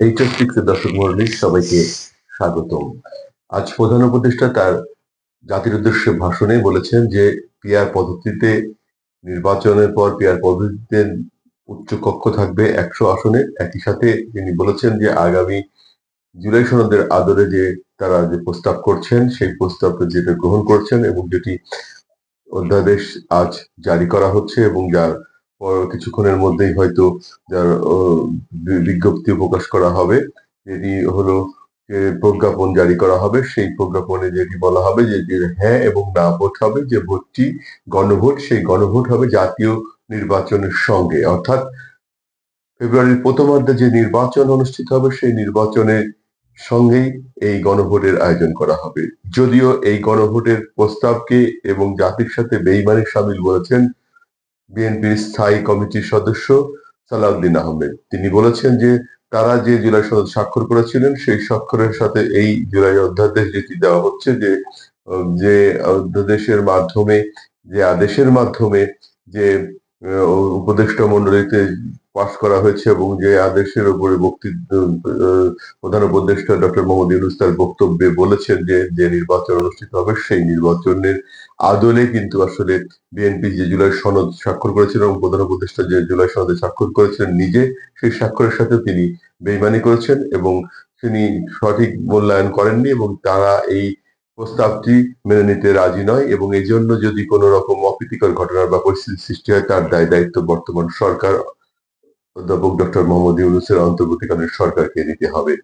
HS সিক্সের দর্শক মন্ডলী, সবাইকে স্বাগতম। আজ প্রধান উপদেষ্টা তার জাতির উদ্দেশ্যে ভাষণে বলেছেন যে, পিআর পদ্ধতিতে নির্বাচনের পর পিআর পদ্ধতিতে উচ্চ কক্ষ থাকবে একশো আসনে। একই সাথে তিনি বলেছেন যে, আগামী জুলাই সনদের আদরে যে তারা যে প্রস্তাব করছেন, সেই প্রস্তাব যেটা গ্রহণ করছেন এবং যেটি অধ্যাদেশ আজ জারি করা হচ্ছে এবং যার কিছুক্ষণের মধ্যেই হয়তো যার বিজ্ঞপ্তি প্রকাশ করা হবে। যেটি হলো প্রজ্ঞাপন জারি করা হবে। সেই প্রজ্ঞাপনে যেটি বলা হবে যে হ্যাঁ এবং না ভোট হবে, যে ভোটটি গণভোট, সেই গণভোট হবে জাতীয় নির্বাচনের সঙ্গে। অর্থাৎ ফেব্রুয়ারির প্রথমার্ধে যে নির্বাচন অনুষ্ঠিত হবে, সেই নির্বাচনের সঙ্গেই এই গণভোটের আয়োজন করা হবে। যদিও এই গণভোটের প্রস্তাবকে এবং জাতির সাথে বেইমানি সামিল বলেছেন বিএনপির স্থায়ী কমিটির সদস্য সালাউদ্দিন আহমেদ। তিনি বলেছেন যে, তারা যে জুলাই সদস্য স্বাক্ষর করেছিলেন, সেই স্বাক্ষরের সাথে এই জুলাই অধ্যাদেশ যেটি দেওয়া হচ্ছে যে যে অধ্যাদেশের মাধ্যমে, যে আদেশের মাধ্যমে যে উপদেষ্টা মন্ডলীতে পাশ করা হয়েছে এবং যে আদেশের উপরে প্রধান উপদেষ্টা ডক্টর মোহাম্মদ ইউনুস তার বক্তব্যে বলেছেন যে যে নির্বাচন অনুষ্ঠিত হবে, সেই নির্বাচনের আদলে কিন্তু আসলে বিএনপি যে জুলাই সনদ স্বাক্ষর করেছিলেন এবং প্রধান উপদেষ্টা যে জুলাই সনদে স্বাক্ষর করেছিলেন নিজে, সেই স্বাক্ষরের সাথে তিনি বেইমানি করেছেন এবং তিনি সঠিক মূল্যায়ন করেননি এবং তারা এই প্রস্তাবটি মেনে নিতে রাজি নয় এবং এই জন্য যদি কোনো রকম অপ্রীতিকর ঘটনার বা পরিস্থিতি সৃষ্টি হয়, তার দায় দায়িত্ব বর্তমান সরকার অধ্যাপক ডক্টর মোহাম্মদ ইউনুসের অন্তর্বর্তীকালীন সরকারকে নিতে হবে।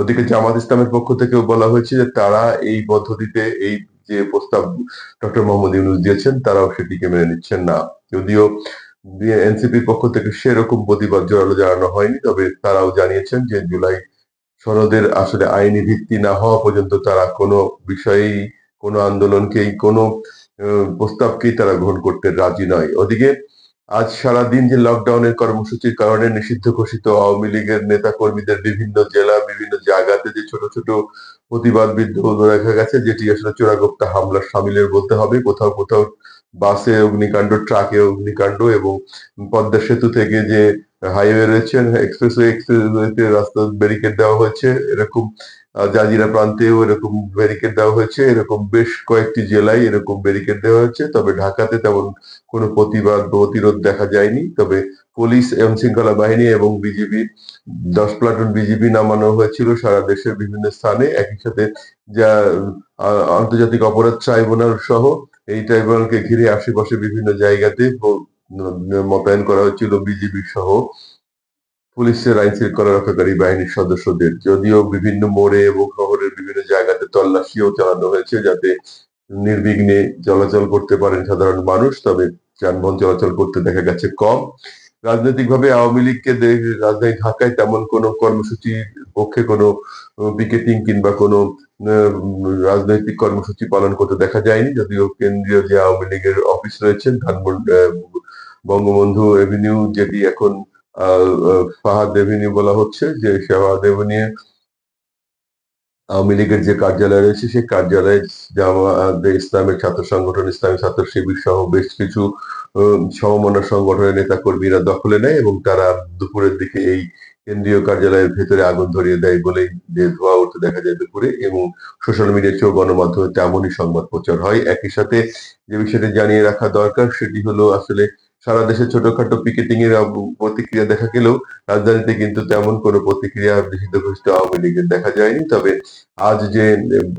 ওদিকে জামাত ইসলামের পক্ষ থেকেও বলা হয়েছে যে তারা এই পদ্ধতিতে এই যে প্রস্তাব ডক্টর মোহাম্মদ ইউনুস দিয়েছেন, তারাও সেটিকে মেনে নিচ্ছেন না। যদিও এনসিপির পক্ষ থেকে সেরকম প্রতিবাদ জোরালো জানানো হয়নি, তবে তারাও জানিয়েছেন যে জুলাই সনদের আসলে আইনি ভিত্তি না হওয়া পর্যন্ত তারা কোনো বিষয়েই, কোনো আন্দোলনকেই, কোনো প্রস্তাবকেই তারা গ্রহণ করতে রাজি নয়। ওদিকে আজ সারা দিন যে লকডাউনের কর্মসূচির কারণে নিষিদ্ধ ঘোষিত আওয়ামী লীগের নেতা কর্মীদের বিভিন্ন জেলা, বিভিন্ন জায়গাতে যে ছোট ছোট প্রতিবাদ বিদ্রোহ দেখা গেছে, যেটি আসলে চোরাগোপ্তা হামলার সামিলের বলতে হবে। কোথাও কোথাও বাসে অগ্নিকাণ্ড, ট্রাকে অগ্নিকাণ্ড এবং পদ্মা সেতু থেকে যে হাইওয়ে রয়েছে এক্সপ্রেসওয়ে এক্সপ্রেসওয়েতে রাস্তা ব্যারিকেড দেওয়া হয়েছে। এরকম জাজিরা প্রান্তেও এরকম ব্যারিকেড দেওয়া হয়েছে। এরকম বেশ কয়েকটি জেলায় এরকম ব্যারিকেড দেওয়া হয়েছে। তবে ঢাকাতে তেমন কোনো প্রতিবাদ প্রতিরোধ দেখা যায়নি। তবে পুলিশ এবং শৃঙ্খলা বাহিনী এবং বিজিবি দশ প্লাটুন বিজিবি নামানো হয়েছিল সারা দেশের বিভিন্ন স্থানে। একই সাথে যা আন্তর্জাতিক অপরাধ ট্রাইব্যুনাল সহ এই ট্রাইব্যুনালকে ঘিরে আশেপাশে বিভিন্ন জায়গাতে মোতায়েন করা হয়েছিল বিজিবি সহ। পুলিশের আইন শৃঙ্খলা রক্ষাকারী বাহিনীর সদস্যদের, যদিও বিভিন্ন মোড়ে এবং শহরের বিভিন্ন জায়গাতে তল্লাশিও চালানো হয়েছে যাতে নির্বিঘ্নে চলাচল করতে পারেন সাধারণ মানুষ, তবে যানবাহন চলাচল করতে দেখা গেছে কম। রাজনৈতিকভাবে আওয়ামী লীগকে রাজধানী ঢাকায় তেমন কোনো কর্মসূচির পক্ষে কোনো পিকেটিং কিংবা কোনো রাজনৈতিক কর্মসূচি পালন করতে দেখা যায়নি, যদিও কেন্দ্রীয় যে আওয়ামী লীগের অফিস রয়েছে, ধানমন্ডি বঙ্গবন্ধু এভিনিউ, যেটি এখন ফাহাদ দেবিনী বলা হচ্ছে যে ফাহাদ এভিনিউ আওয়ামী লীগের যে কার্যালয় রয়েছে, সেই কার্যালয়ে জামাত ইসলামের ছাত্র সংগঠন, ইসলামী ছাত্র শিবির সহ বেশ কিছু সমমনা সংগঠনের নেতা কর্মীরা দখলে নেয় এবং তারা দুপুরের দিকে এই কেন্দ্রীয় কার্যালয়ের ভেতরে আগুন ধরিয়ে দেয় বলেই ধোয়া উঠতে দেখা যায় দুপুরে এবং সোশ্যাল মিডিয়া চেয়েও গণমাধ্যমে তেমনই সংবাদ প্রচার হয়। একই সাথে যে বিষয়টি জানিয়ে রাখা দরকার, সেটি হলো আসলে সারা দেশে ছোটখাটো পিকেটিং এর প্রতিক্রিয়া দেখা গেলেও রাজধানীতে কিন্তু তেমন কোনো প্রতিক্রিয়া নিষিদ্ধ ঘোষিত আওয়ামী লীগের দেখা যায়নি। তবে আজ যে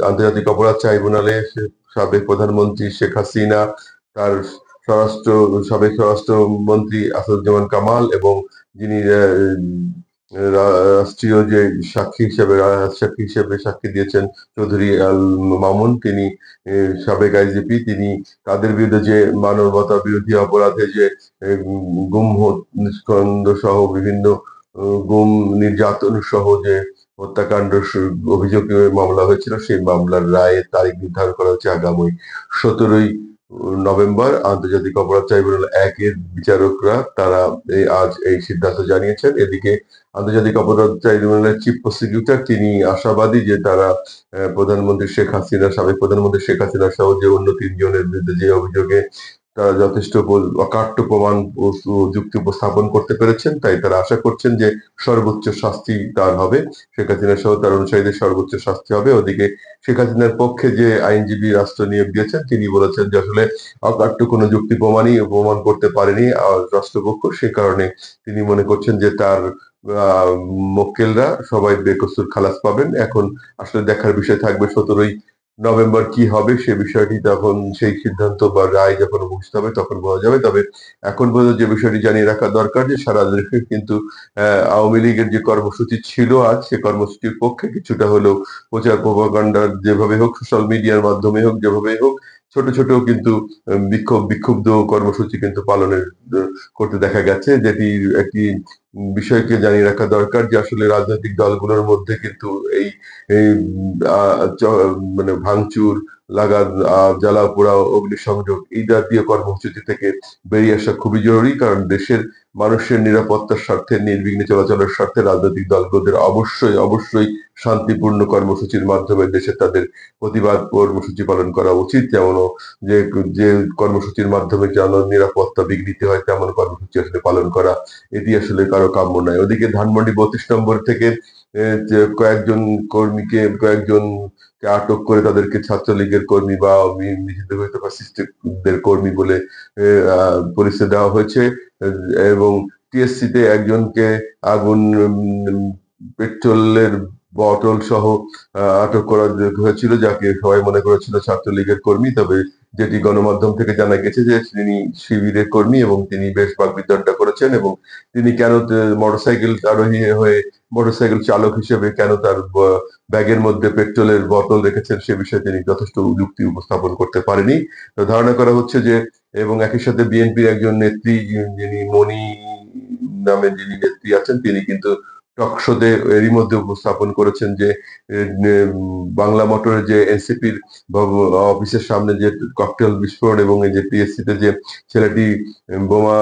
আন্তর্জাতিক অপরাধ ট্রাইব্যুনালে সাবেক প্রধানমন্ত্রী শেখ হাসিনা, তার স্বরাষ্ট্র, সাবেক স্বরাষ্ট্রমন্ত্রী আসাদুজ্জামান কামাল এবং যিনি রাষ্ট্রীয় যে সাক্ষী হিসেবে সাক্ষী হিসেবে সাক্ষী দিয়েছেন চৌধুরী আল মামুন, তিনি সাবেক আইজিপি তিনি তাদের বিরুদ্ধে যে মানবতা বিরোধী অপরাধে যে গুম হত্যাকাণ্ড সহ বিভিন্ন গুম, নির্যাতন সহ যে হত্যাকাণ্ড অভিযোগে মামলা হয়েছিল, সেই মামলার রায়ের তারিখ নির্ধারণ করা হচ্ছে আগামী সতেরোই নভেম্বর আন্তর্জাতিক অপরাধ ট্রাইব্যুনাল একের বিচারকরা তারা আজ এই সিদ্ধান্ত জানিয়েছেন। এদিকে আন্তর্জাতিক অপরাধ ট্রাইব্যুনালের চিফ প্রসিকিউটর তিনি আশাবাদী যে তারা প্রধানমন্ত্রী শেখ হাসিনা, সাবেক প্রধানমন্ত্রী শেখ হাসিনা সহ যে অন্য তিনজনের বিরুদ্ধে যে অভিযোগে তারা যথেষ্ট অকাট্য প্রমাণ যুক্তি উপস্থাপন করতে পেরেছেন, তাই তারা আশা করছেন যে সর্বোচ্চ শাস্তি তার হবে। শেখ হাসিনা সহ তার অনুসারীদের সর্বোচ্চ শাস্তি হবে। ওদিকে শেখ হাসিনার পক্ষে যে আইনজীবী রাষ্ট্র নিয়োগ দিয়েছেন, তিনি বলেছেন যে আসলে অকাট্য কোনো যুক্তি প্রমাণই প্রমাণ করতে পারেনি রাষ্ট্রপক্ষ। সে কারণে তিনি মনে করছেন যে তার মক্কেলরা সবাই বেকসুর খালাস পাবেন। এখন আসলে দেখার বিষয় থাকবে সতেরোই নভেম্বর কি হবে সে বিষয়টি তখন সেই সিদ্ধান্ত বা রায় যখন বুঝতে হবে, তখন বলা যাবে। তবে এখন পর্যন্ত যে বিষয়টি জানিয়ে রাখা দরকার যে সারা দেশে কিন্তু আওয়ামী লীগের যে কর্মসূচি ছিল আজ, সে কর্মসূচির পক্ষে কিছুটা হলেও প্রচার প্রভাকাণ্ডার যেভাবে হোক, সোশ্যাল মিডিয়ার মাধ্যমে হোক, যেভাবে হোক, ছোট ছোট কিন্তু বিক্ষোভ বিক্ষুব্ধ কর্মসূচি কিন্তু পালনের করতে দেখা গেছে। যেটি একটি বিষয়কে জানিয়ে রাখা দরকার যে আসলে রাজনৈতিক দলগুলোর মধ্যে কিন্তু এই মানে ভাঙচুর, লাগান জ্বালা, পোড়া, অগ্নিসংযোগ এই জাতীয় কর্মসূচি থেকে বেরিয়ে আসা খুবই জরুরি। কারণ দেশের মানুষের নিরাপত্তার স্বার্থে, নির্বিঘ্নে চলাচলের স্বার্থে রাজনৈতিক দলগুলোদের অবশ্যই অবশ্যই শান্তিপূর্ণ কর্মসূচির মাধ্যমে দেশে তাদের প্রতিবাদ কর্মসূচি পালন করা উচিত। যেমন যে যে কর্মসূচির মাধ্যমে যেন নিরাপত্তা বিঘ্নিত হয়, তেমন কর্মসূচি আসলে পালন করা। এটি আসলে কারও কাম্য নয়। ওদিকে ধানমন্ডি বত্রিশ নম্বর থেকে কয়েকজন কর্মীকে, কয়েকজনকে আটক করে তাদেরকে ছাত্রলীগের কর্মী বা নিষিদ্ধ ফ্যাসিস্টদের কর্মী বলে পরিচয় দেওয়া হয়েছে। এবং টিএসসি তে একজনকে আগুন পেট্রোলের বটল সহ আটক করা হয়েছিল, যাকে সবাই মনে করেছিল ছাত্রলীগের কর্মী। তবে যেটি গণমাধ্যম থেকে জানা গেছে যে তিনি শিবিরের কর্মী এবং তিনি বেশ বাগবিতণ্ডা করেছেন এবং তিনি কেন মোটরসাইকেল আরোহী হয়ে মোটরসাইকেল চালক হিসেবে কেন তার ব্যাগের মধ্যে পেট্রোলের বোতল রেখেছেন সে বিষয়ে তিনি যথেষ্ট যুক্তি উপস্থাপন করতে পারেনি। ধারণা করা হচ্ছে যে এবং একই সাথে বিএনপির একজন নেত্রী যিনি মনি নামে যিনি নেত্রী আছেন, তিনি কিন্তু টকশোতে এরই মধ্যে উপস্থাপন করেছেন যে বাংলা মোটরের যে এনসিপির অফিসের সামনে যে ককটেল বিস্ফোরণ এবং যে টিএসসি তে যে ছেলেটি বোমা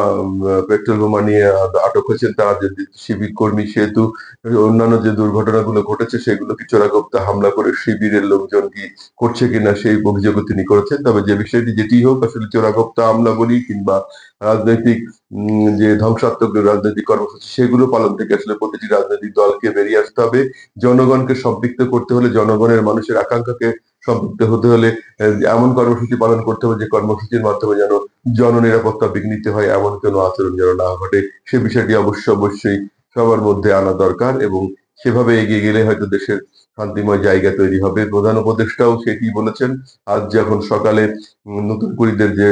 পেট্রোল বোমা নিয়ে আটক হয়েছেন, তারা যে শিবির কর্মী সেহেতু, অন্যান্য যে দুর্ঘটনাগুলো ঘটেছে সেগুলো কি চোরাগোপ্তা হামলা করে শিবিরের লোকজন কি করছে কিনা সেই অভিযোগও তিনি করেছেন। তবে যে বিষয়টি যেটি হোক, আসলে চোরাগোপ্তা হামলা বলি কিংবা রাজনৈতিক যে ধ্বংসাত্মক রাজনৈতিক কর্মসূচি, সেগুলো পালন থেকে আসলে প্রতিটি রাজনৈতিক দলকে বেরিয়ে আসতে হবে। জনগণকে সম্পৃক্ত করতে হলে জনগণের মানুষের আকাঙ্ক্ষাকে সম্পৃক্ত হতে হলে এমন কর্মসূচি পালন করতে হবে যে কর্মসূচির মাধ্যমে যেন জননিরাপত্তা বিঘ্নিত হয়, এমন কোনো আচরণ যেন না ঘটে। সে বিষয়টি অবশ্য অবশ্যই সবার মধ্যে আনা দরকার এবং সেভাবে এগিয়ে গেলে হয়তো দেশের শান্তিময় জায়গা তৈরি হবে। প্রধান উপদেষ্টাও সেটি বলেছেন। আজ যখন সকালে নতুন কুড়িদের যে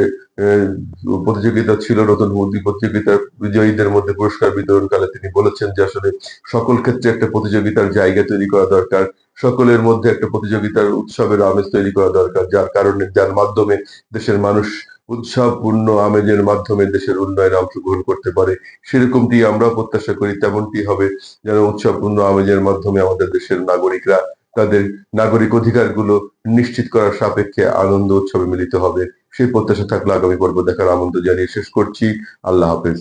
প্রতিযোগিতা ছিল, নতুন মুদি প্রতিযোগিতার বিজয়ীদের মধ্যে পুরস্কার বিতরণকালে তিনি বলেছেন যে, আসলে সকল ক্ষেত্রে একটা প্রতিযোগিতার জায়গা তৈরি করা দরকার। সকলের মধ্যে একটা প্রতিযোগিতার উৎসবের আমেজ তৈরি করা দরকার। যার কারণে, যার মাধ্যমে দেশের মানুষ উৎসাহপূর্ণ আমেজের মাধ্যমে দেশের উন্নয়নে অংশগ্রহণ করতে পারে। সেরকমটি আমরা প্রত্যাশা করি তেমনটি হবে যেন উৎসাহপূর্ণ আমেজের মাধ্যমে আমাদের দেশের নাগরিকরা তাদের নাগরিক অধিকারগুলো নিশ্চিত করার সাপেক্ষে আনন্দ উৎসবে মিলিত হবে। সেই প্রত্যাশা থাকলে আগামী পর্ব দেখার আমন্ত্রণ জানিয়ে শেষ করছি। আল্লাহ হাফেজ।